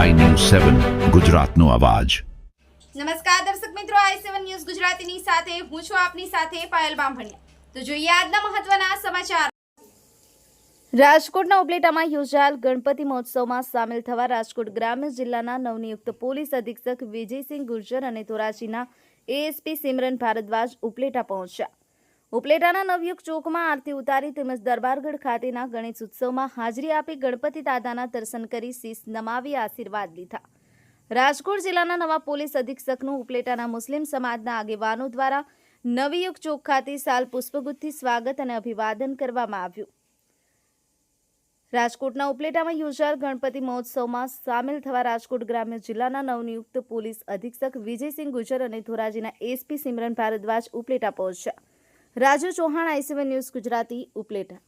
સેવન ગુજરાતનો અવાજ. નમસ્કાર દર્શક મિત્રો આઈ સેવન ન્યૂઝ ગુજરાતીની સાથે હું છું આપની સાથે પાયલ બામભણિયા. તો જોઈએ આજના મહત્વના સમાચાર. રાજકોટના ઉપલેટામાં યોજાયેલ ગણપતિ મહોત્સવમાં સામેલ થવા રાજકોટ ગ્રામ્ય જિલ્લાના નવનિયુક્ત પોલીસ અધિક્ષક વિજયસિંહ ગુર્જર અને ધોરાજીના એએસપી સિમરન ભારદ્વાજ ઉપલેટા પહોંચ્યા. ઉપલેટાના નવયુગ ચોકમાં આરતી ઉતારી તેમજ દરબારગઢ ખાતેના ગણેશ ઉત્સવમાં હાજરી આપી ગણપતિ દાદાના દર્શન કરી શીશ નમાવી આશીર્વાદ લીધા. રાજકોટ જિલ્લાના નવા પોલીસ અધિક્ષકનું ઉપલેટાના મુસ્લિમ સમાજના આગેવાનો દ્વારા નવયુગ ચોક ખાતે સાલ પુષ્પગુથથી સ્વાગત અને અભિવાદન કરવામાં આવ્યું. રાજકોટના ઉપલેટામાં યોજાયેલ ગણપતિ મહોત્સવમાં સામેલ થવા રાજકોટ ગ્રામ્ય જિલ્લાના નવનિયુક્ત પોલીસ અધિક્ષક વિજયસિંહ ગુજર અને ધોરાજીના એસપી સિમરન ભારદ્વાજ ઉપલેટા પહોંચ્યા. Raju Chauhan I C one news Gujarati Upleta.